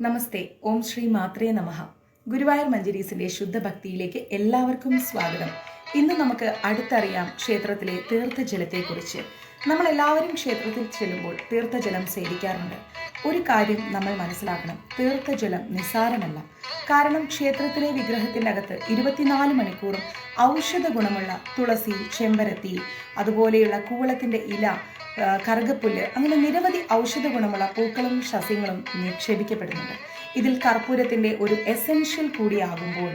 നമസ്തേ ഓം ശ്രീ മാത്രേ നമഃ ഗുരുവായൂർ മഞ്ചരീസിന്റെ ശുദ്ധഭക്തിയിലേക്ക് എല്ലാവർക്കും സ്വാഗതം. ഇന്ന് നമുക്ക് അടുത്തറിയാം ക്ഷേത്രത്തിലെ തീർത്ഥജലത്തെക്കുറിച്ച്. നമ്മൾ എല്ലാവരും ക്ഷേത്രത്തിൽ ചെല്ലുമ്പോൾ തീർത്ഥജലം സേവിക്കാറുണ്ട്. ഒരു കാര്യം നമ്മൾ മനസ്സിലാക്കണം തീർത്ഥജലം നിസ്സാരമല്ല. കാരണം ക്ഷേത്രത്തിലെ വിഗ്രഹത്തിന്റെ അകത്ത് ഇരുപത്തിനാല് മണിക്കൂറും ഔഷധ ഗുണമുള്ള തുളസി ചെമ്പരത്തി അതുപോലെയുള്ള കൂവളത്തിന്റെ ഇല കറുകപ്പുല്ല് അങ്ങനെ നിരവധി ഔഷധ ഗുണമുള്ള പൂക്കളും സസ്യങ്ങളും നിക്ഷേപിക്കപ്പെടുന്നുണ്ട്. ഇതിൽ കർപ്പൂരത്തിന്റെ ഒരു എസെൻഷ്യൽ കൂടിയാകുമ്പോൾ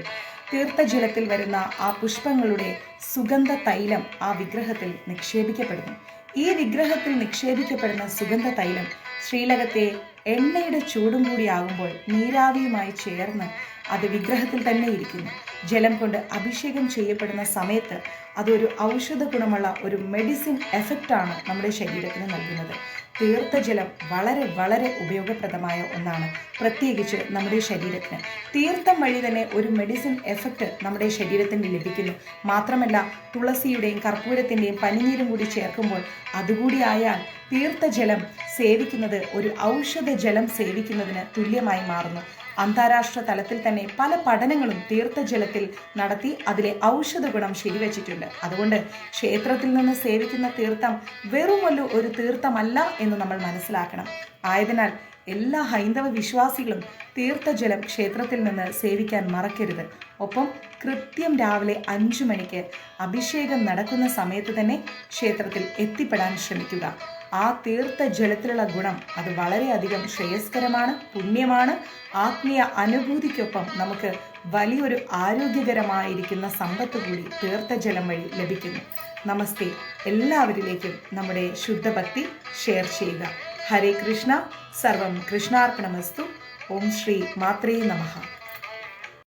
തീർത്ഥജലത്തിൽ വരുന്ന ആ പുഷ്പങ്ങളുടെ സുഗന്ധ തൈലം ആ വിഗ്രഹത്തിൽ നിക്ഷേപിക്കപ്പെടുന്നു. ഈ വിഗ്രഹത്തിൽ നിക്ഷേപിക്കപ്പെടുന്ന സുഗന്ധ തൈലം ശ്രീലകത്തെ എണ്ണയുടെ ചൂടും കൂടിയാകുമ്പോൾ നീരാവിയുമായി ചേർന്ന് അത് വിഗ്രഹത്തിൽ തന്നെ ഇരിക്കുന്നു. ജലം കൊണ്ട് അഭിഷേകം ചെയ്യപ്പെടുന്ന സമയത്ത് അതൊരു ഔഷധ ഗുണമുള്ള ഒരു മെഡിസിൻ എഫക്റ്റാണ് നമ്മുടെ ശരീരത്തിന് നൽകുന്നത്. തീർത്ത ജലം വളരെ വളരെ ഉപയോഗപ്രദമായ ഒന്നാണ്. പ്രത്യേകിച്ച് നമ്മുടെ ശരീരത്തിന്. തീർത്ഥം വഴി തന്നെ ഒരു മെഡിസിൻ എഫക്റ്റ് നമ്മുടെ ശരീരത്തിന് ലഭിക്കുന്നു. മാത്രമല്ല തുളസിയുടെയും കർപ്പൂരത്തിന്റെയും പനിനീരും കൂടി ചേർക്കുമ്പോൾ അതുകൂടി ആയാൽ തീർത്ഥജലം സേവിക്കുന്നത് ഒരു ഔഷധ ജലം സേവിക്കുന്നതിന് തുല്യമായി മാറുന്നു. അന്താരാഷ്ട്ര തലത്തിൽ തന്നെ പല പഠനങ്ങളും തീർത്ഥജലത്തിൽ നടത്തി അതിലെ ഔഷധ ഗുണം ശരിവച്ചിട്ടുണ്ട്. അതുകൊണ്ട് ക്ഷേത്രത്തിൽ നിന്ന് സേവിക്കുന്ന തീർത്ഥം വെറുമല്ലോ ഒരു തീർത്ഥമല്ല എന്ന് നമ്മൾ മനസ്സിലാക്കണം. ആയതിനാൽ എല്ലാ ഹൈന്ദവ വിശ്വാസികളും തീർത്ഥജലം ക്ഷേത്രത്തിൽ നിന്ന് സേവിക്കാൻ മറക്കരുത്. ഒപ്പം കൃത്യം രാവിലെ അഞ്ചു മണിക്ക് അഭിഷേകം നടക്കുന്ന സമയത്ത് തന്നെ ക്ഷേത്രത്തിൽ എത്തിപ്പെടാൻ ശ്രമിക്കുക. ആ തീർത്ഥ ജലത്തിലുള്ള ഗുണം അത് വളരെയധികം ശ്രേയസ്കരമാണ് പുണ്യമാണ്. ആത്മീയ അനുഭൂതിക്കൊപ്പം നമുക്ക് വലിയൊരു ആരോഗ്യകരമായിരിക്കുന്ന സമ്പത്ത് കൂടി തീർത്ഥജലം വഴി ലഭിക്കുന്നു. നമസ്തേ. എല്ലാവരിലേക്കും നമ്മുടെ ശുദ്ധഭക്തി ഷെയർ ചെയ്യുക. ഹരേ കൃഷ്ണ. സർവം കൃഷ്ണാർപ്പണമസ്തു. ഓം ശ്രീ മാത്രേ നമഃ.